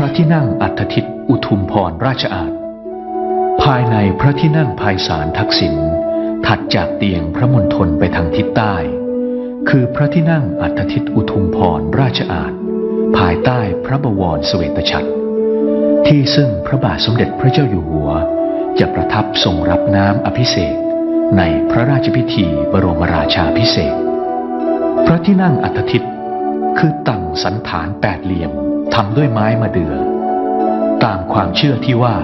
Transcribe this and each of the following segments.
พระที่นั่งอัฐทิตอุทุมพรราชอาณภายในพระที่นั่งภายสารทักษิณถัดจากเตียงพระมณฑลไปทางทิศใต้ คือพระที่นั่งอัฐทิตอุทุมพรราชอาณภายใต้พระบวรเสวตฉัตรที่ซึ่งพระบาทสมเด็จพระเจ้าอยู่หัว จะประทับทรงรับน้ำอภิเษกในพระราชพิธีบรมราชาพิเศษ พระที่นั่งอัฐทิตคือตั้งสันฐานแปดเหลี่ยม ทำด้วยไม้มะเดื่อตามความเชื่อที่ว่า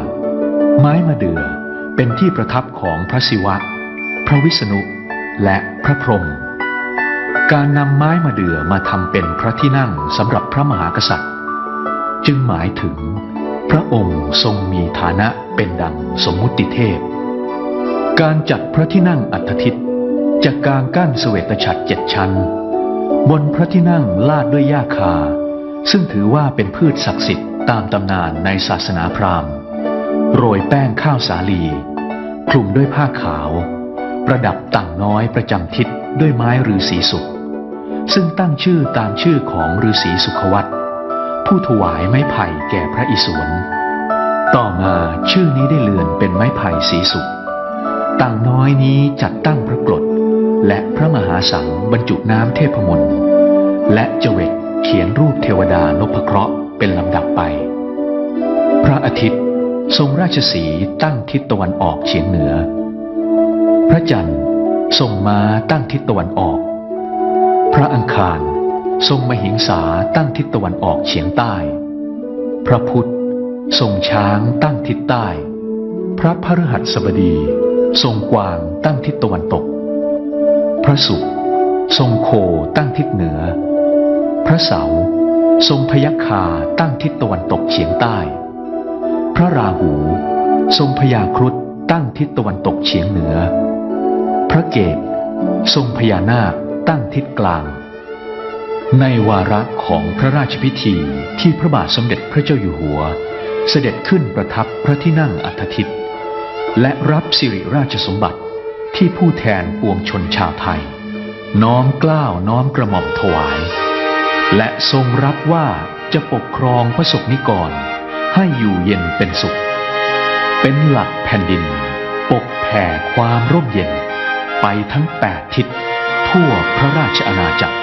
ไม้มะเดื่อเป็นที่ประทับของพระศิวะ พระวิษณุ และพระพรหมการนำไม้มะเดื่อมาทำเป็นพระที่นั่งสำหรับพระมหากษัตริย์ จึงหมายถึง พระองค์ทรงมีฐานะเป็นดังสมมุติเทพ การจัดพระที่นั่งอัฐทิตจากกางกั้นเสวตฉัตรเจ็ดชั้น บนพระที่นั่งลาดด้วยหญ้าคา ซึ่งถือว่าเป็นพืชศักดิ์สิทธิ์ตามตำนานในศาสนาพราหมณ์ โรยแป้งข้าวสาลี คลุมด้วยผ้าขาว ประดับต่างน้อยประจำทิศด้วยไม้ฤาษีสุขซึ่งตั้งชื่อตามชื่อของฤาษีสุขวัตผู้ถวายไม้ไผ่แก่พระอิศวรต่อมาชื่อนี้ได้เลือนเป็นไม้ไผ่สีสุขต่างน้อยนี้จัดตั้งพระกรดและพระมหาสังบรรจุน้ำเทพมนต์และเจเวต เขียนรูปเทวดานพเคราะห์เป็นลำดับไป พระอาทิตย์ทรงราชสีตั้งทิศตะวันออกเฉียงเหนือ พระจันทร์ทรงม้าตั้งทิศตะวันออก พระอังคารทรงมหิงสาตั้งทิศตะวันออกเฉียงใต้ พระพุธทรงช้างตั้งทิศใต้ พระพฤหัสบดี ทรงกวางตั้งทิศตะวันตก พระศุกร์ทรงโคตั้งทิศเหนือ พระเสาทรงพยัคฆาตั้งทิศตะวันตกเฉียงใต้ พระราหู ทรงพยาครุฑตั้งทิศตะวันตกเฉียงเหนือ พระเกตทรงพญานาคตั้งทิศกลาง ในวาระของพระราชพิธีที่พระบาทสมเด็จพระเจ้าอยู่หัว เสด็จขึ้นประทับพระที่นั่งอัฐทิตและรับสิริราชสมบัติที่ผู้แทนปวงชนชาวไทย น้อมกล้าวน้อมกระหม่อมถวาย และทรงรับว่าจะปกครองพระสกนิกร ให้อยู่เย็นเป็นสุข เป็นหลักแผ่นดิน ปกแผ่ความร่มเย็น ไปทั้งแปดทิศทั่วพระราชอาณาจักร